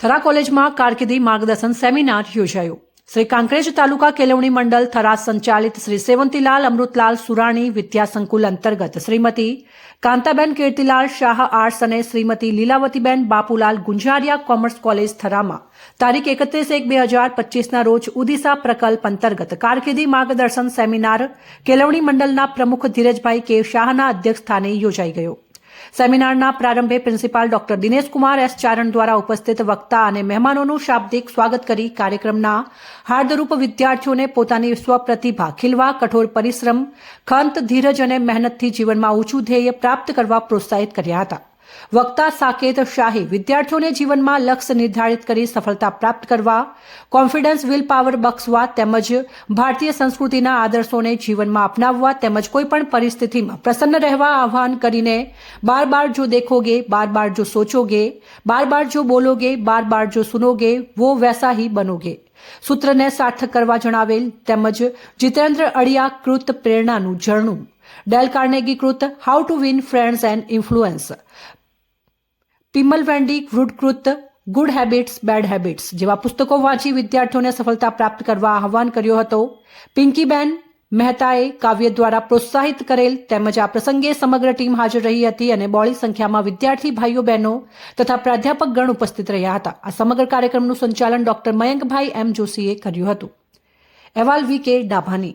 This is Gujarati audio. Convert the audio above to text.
થરા કોલેજમાં કારકિર્દી માર્ગદર્શન સેમિનાર યોજાયો. શ્રી કાંકરેજ તાલુકા કેળવણી મંડળ થરા સંચાલિત શ્રી સેવંતીલાલ અમૃતલાલ સુરાણી વિદ્યા સંકુલ અંતર્ગત શ્રીમતી કાંતાબેન કીર્તિલાલ શાહ આર્ટ્સ અને શ્રીમતી લીલાવતીબેન બાપુલાલ ગુંજારિયા કોમર્સ કોલેજ થરામાં તારીખ એકત્રીસ એક બે હજાર પચીસના રોજ ઉદિશા પ્રકલ્પ અંતર્ગત કારકિર્દી માર્ગદર્શન સેમિનાર કેળવણી મંડળના પ્રમુખ ધીરજભાઈ કે શાહના અધ્યક્ષસ્થાને યોજાઈ ગયો. સેમિનારના પ્રારંભે principal doctor Dineshkumar S Charan દ્વારા ઉપસ્થિત વક્તા અને મહેમાનોનું શાબ્દિક સ્વાગત કરી કાર્યક્રમના હાર્દરૂપ વિદ્યાર્થીઓને પોતાની સ્વપ્રતિભા ખીલવા, કઠોર પરિશ્રમ, ખંત, ધીરજ અને મહેનતથી જીવનમાં ઊંચું ધ્યેય પ્રાપ્ત કરવા પ્રોત્સાહિત કર્યા હતા. વક્તા સાકેત શાહી વિદ્યાર્થીઓને જીવનમાં લક્ષ્ય નિર્ધારિત કરી સફળતા પ્રાપ્ત કરવા, કોન્ફિડન્સ વિલ પાવર બક્ષવા તેમજ ભારતીય સંસ્કૃતિના આદર્શોને જીવનમાં અપનાવવા તેમજ કોઈપણ પરિસ્થિતિમાં પ્રસન્ન રહેવા આહ્વાન કરીને બાર બાર જો દેખોગે બાર બાર જો સોચોગે બાર બાર જો બોલોગે બાર બાર જો સુનોગે, વો વૈસા ही બનોગે. સૂત્રને સાર્થક કરવા જણાવેલ તેમજ જીતેન્દ્ર અડિયા કૃત પ્રેરણાનું ઝરણું ડેલ કાર્નેગી કૃત how to win friends and influence people Wendy વૃડકૃત good habits bad habits જેવા પુસ્તકો વાંચી વિદ્યાર્થીઓને સફળતા પ્રાપ્ત કરવા આહ્વાન કર્યો હતો. પિંકીબેન મહેતાએ કાવ્ય દ્વારા પ્રોત્સાહિત કરેલ તેમજ આ પ્રસંગે સમગ્ર ટીમ હાજર રહી હતી અને બોળી સંખ્યામાં વિદ્યાર્થી ભાઈઓ બહેનો તથા પ્રાધ્યાપક ગણ ઉપસ્થિત રહ્યા હતા. આ સમગ્ર કાર્યક્રમનું સંચાલન ડોક્ટર મયંકભાઈ એમ જોશીએ કર્યું હતું. અહેવાલ વી કે ડાભાની.